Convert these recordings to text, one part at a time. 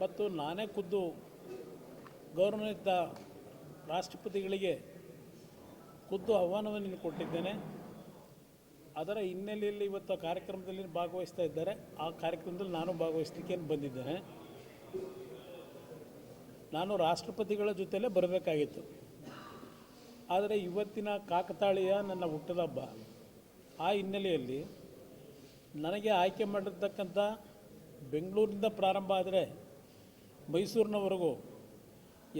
ಮತ್ತು ನಾನೇ ಖುದ್ದು ಗೌರವಿತ ರಾಷ್ಟ್ರಪತಿಗಳಿಗೆ ಖುದ್ದು ಆಹ್ವಾನವನ್ನು ಕೊಟ್ಟಿದ್ದೇನೆ. ಅದರ ಹಿನ್ನೆಲೆಯಲ್ಲಿ ಇವತ್ತು ಕಾರ್ಯಕ್ರಮದಲ್ಲಿ ಭಾಗವಹಿಸ್ತಾ ಇದ್ದಾರೆ. ಆ ಕಾರ್ಯಕ್ರಮದಲ್ಲಿ ನಾನು ಭಾಗವಹಿಸಲಿಕ್ಕೆ ಬಂದಿದ್ದೇನೆ. ನಾನು ರಾಷ್ಟ್ರಪತಿಗಳ ಜೊತೆಯಲ್ಲೇ ಬರಬೇಕಾಗಿತ್ತು. ಆದರೆ ಇವತ್ತಿನ ಕಾಕತಾಳೀಯ ನನ್ನ ಹುಟ್ಟದ ಹಬ್ಬ. ಆ ಹಿನ್ನೆಲೆಯಲ್ಲಿ ನನಗೆ ಆಯ್ಕೆ ಮಾಡಿರ್ತಕ್ಕಂಥ ಬೆಂಗಳೂರಿನಿಂದ ಪ್ರಾರಂಭ ಆದರೆ ಮೈಸೂರಿನವರೆಗೂ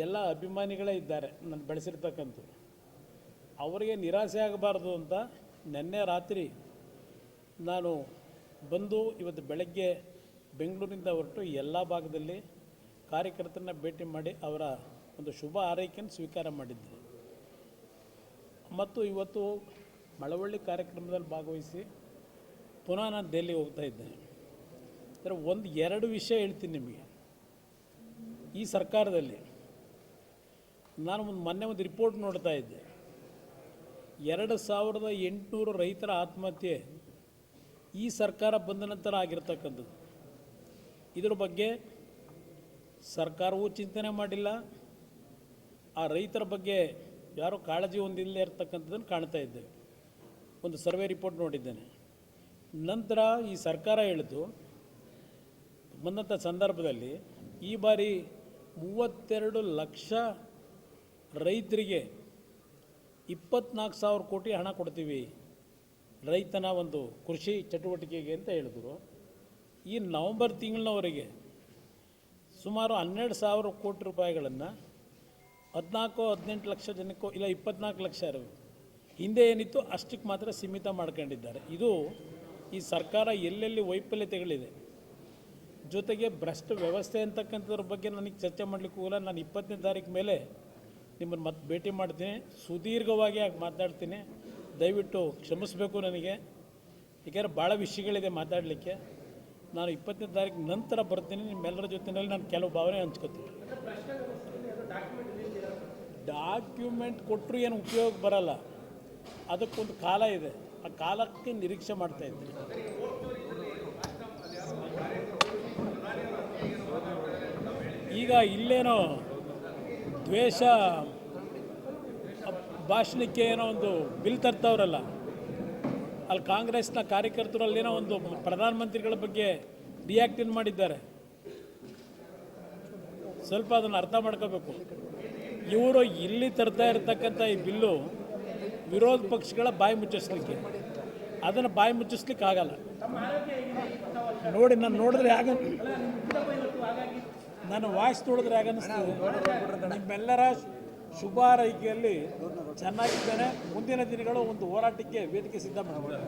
ಎಲ್ಲ ಅಭಿಮಾನಿಗಳೇ ಇದ್ದಾರೆ ನಾನು ಬೆಳೆಸಿರ್ತಕ್ಕಂಥ ಅವರಿಗೆ ನಿರಾಸೆ ಆಗಬಾರ್ದು ಅಂತ ನಿನ್ನೆ ರಾತ್ರಿ ನಾನು ಬಂದು ಇವತ್ತು ಬೆಳಗ್ಗೆ ಬೆಂಗಳೂರಿನಿಂದ ಹೊರಟು ಎಲ್ಲ ಭಾಗದಲ್ಲಿ ಕಾರ್ಯಕರ್ತರನ್ನ ಭೇಟಿ ಮಾಡಿ ಅವರ ಒಂದು ಶುಭ ಆರೈಕೆಯನ್ನು ಸ್ವೀಕಾರ ಮಾಡಿದ್ದೆ. ಮತ್ತು ಇವತ್ತು ಮಳವಳ್ಳಿ ಕಾರ್ಯಕ್ರಮದಲ್ಲಿ ಭಾಗವಹಿಸಿ ಪುನಃ ನಾನು ದೆಹಲಿ ಹೋಗ್ತಾ ಇದ್ದೇನೆ. ಅಂದರೆ ಒಂದು ಎರಡು ವಿಷಯ ಹೇಳ್ತೀನಿ ನಿಮಗೆ. ಈ ಸರ್ಕಾರದಲ್ಲಿ ನಾನು ಒಂದು ಮೊನ್ನೆ ಒಂದು ರಿಪೋರ್ಟ್ ನೋಡ್ತಾ ಇದ್ದೆ. ಎರಡು ಸಾವಿರದ ಎಂಟುನೂರು ರೈತರ ಆತ್ಮಹತ್ಯೆ ಈ ಸರ್ಕಾರ ಬಂದ ನಂತರ ಆಗಿರ್ತಕ್ಕಂಥದ್ದು. ಇದರ ಬಗ್ಗೆ ಸರ್ಕಾರವೂ ಚಿಂತನೆ ಮಾಡಿಲ್ಲ. ಆ ರೈತರ ಬಗ್ಗೆ ಯಾರೂ ಕಾಳಜಿ ಹೊಂದಿಲ್ಲದೆ ಇರ್ತಕ್ಕಂಥದ್ದನ್ನು ಕಾಣ್ತಾ ಇದ್ದೇವೆ. ಒಂದು ಸರ್ವೆ ರಿಪೋರ್ಟ್ ನೋಡಿದ್ದೇನೆ. ನಂತರ ಈ ಸರ್ಕಾರ ಹೇಳಿತು ಬಂದಂಥ ಸಂದರ್ಭದಲ್ಲಿ ಈ ಬಾರಿ ಮೂವತ್ತೆರಡು ಲಕ್ಷ ರೈತರಿಗೆ ಇಪ್ಪತ್ನಾಲ್ಕು ಸಾವಿರ ಕೋಟಿ ಹಣ ಕೊಡ್ತೀವಿ ರೈತನ ಒಂದು ಕೃಷಿ ಚಟುವಟಿಕೆಗೆ ಅಂತ ಹೇಳಿದ್ರು. ಈ ನವಂಬರ್ ತಿಂಗಳಿನವರೆಗೆ ಸುಮಾರು ಹನ್ನೆರಡು ಸಾವಿರ ಕೋಟಿ ರೂಪಾಯಿಗಳನ್ನು ಹದಿನಾಲ್ಕು, ಹದಿನೆಂಟು ಲಕ್ಷ ಜನಕ್ಕೋ, ಇಲ್ಲ ಇಪ್ಪತ್ನಾಲ್ಕು ಲಕ್ಷ ಇರಬೇಕು ಹಿಂದೆ ಏನಿತ್ತು ಅಷ್ಟಕ್ಕೆ ಮಾತ್ರ ಸೀಮಿತ ಮಾಡ್ಕೊಂಡಿದ್ದಾರೆ. ಇದು ಈ ಸರ್ಕಾರ ಎಲ್ಲೆಲ್ಲಿ ವೈಫಲ್ಯತೆಗಳಿದೆ ಜೊತೆಗೆ ಭ್ರಷ್ಟ ವ್ಯವಸ್ಥೆ ಅಂತಕ್ಕಂಥದ್ರ ಬಗ್ಗೆ ನನಗೆ ಚರ್ಚೆ ಮಾಡಲಿಕ್ಕೂ ಹೋಗಲ್ಲ. ನಾನು ಇಪ್ಪತ್ತನೇ ತಾರೀಕು ಮೇಲೆ ನಿಮ್ಮನ್ನು ಮತ್ತೆ ಭೇಟಿ ಮಾಡ್ತೀನಿ. ಸುದೀರ್ಘವಾಗಿ ಆಗಿ ಮಾತಾಡ್ತೀನಿ. ದಯವಿಟ್ಟು ಕ್ಷಮಿಸಬೇಕು ನನಗೆ. ಏಕೆಂದರೆ ಭಾಳ ವಿಷಯಗಳಿದೆ ಮಾತಾಡಲಿಕ್ಕೆ. ನಾನು ಇಪ್ಪತ್ತನೇ ತಾರೀಕು ನಂತರ ಬರ್ತೀನಿ. ನಿಮ್ಮೆಲ್ಲರ ಜೊತೆಯಲ್ಲಿ ನಾನು ಕೆಲವು ಭಾವನೆ ಹಂಚ್ಕೋತೀನಿ. ಡಾಕ್ಯುಮೆಂಟ್ ಕೊಟ್ಟರು ಏನು ಉಪಯೋಗ ಬರಲ್ಲ. ಅದಕ್ಕೊಂದು ಕಾಲ ಇದೆ. ಆ ಕಾಲಕ್ಕೆ ನಿರೀಕ್ಷೆ ಮಾಡ್ತಾ ಈಗ ಇಲ್ಲೇನೋ ದ್ವೇಷ, ಭಾಷಣಕ್ಕೆ ಏನೋ ಒಂದು ಬಿಲ್ ತರ್ತವ್ರಲ್ಲ, ಅಲ್ಲಿ ಕಾಂಗ್ರೆಸ್ನ ಕಾರ್ಯಕರ್ತರಲ್ಲೇನೋ ಒಂದು ಪ್ರಧಾನಮಂತ್ರಿಗಳ ಬಗ್ಗೆ ರಿಯಾಕ್ಟಿನ್ ಮಾಡಿದ್ದಾರೆ? ಸ್ವಲ್ಪ ಅದನ್ನು ಅರ್ಥ ಮಾಡ್ಕೋಬೇಕು. ಇವರು ಇಲ್ಲಿ ತರ್ತಾ ಇರತಕ್ಕಂಥ ಈ ಬಿಲ್ಲು ವಿರೋಧ ಪಕ್ಷಗಳ ಬಾಯಿ ಮುಚ್ಚಿಸ್ಲಿಕ್ಕೆ. ಅದನ್ನು ಬಾಯಿ ಮುಚ್ಚಿಸ್ಲಿಕ್ಕೆ ಆಗಲ್ಲ ನೋಡಿ, ನಾನು ನೋಡಿದ್ರೆ ಆಗ ನಾನು ವಾಯ್ಸ್ ನೋಡಿದ್ರೆ ಅನ್ನಿಸ್ತದೆ? ನಿಮ್ಮೆಲ್ಲರ ಶುಭ ಹಾರೈಕೆಯಲ್ಲಿ ಚೆನ್ನಾಗಿದ್ದೇನೆ. ಮುಂದಿನ ದಿನಗಳು ಒಂದು ಹೋರಾಟಕ್ಕೆ ವೇದಿಕೆ ಸಿದ್ಧ ಮಾಡಿದ್ದಾರೆ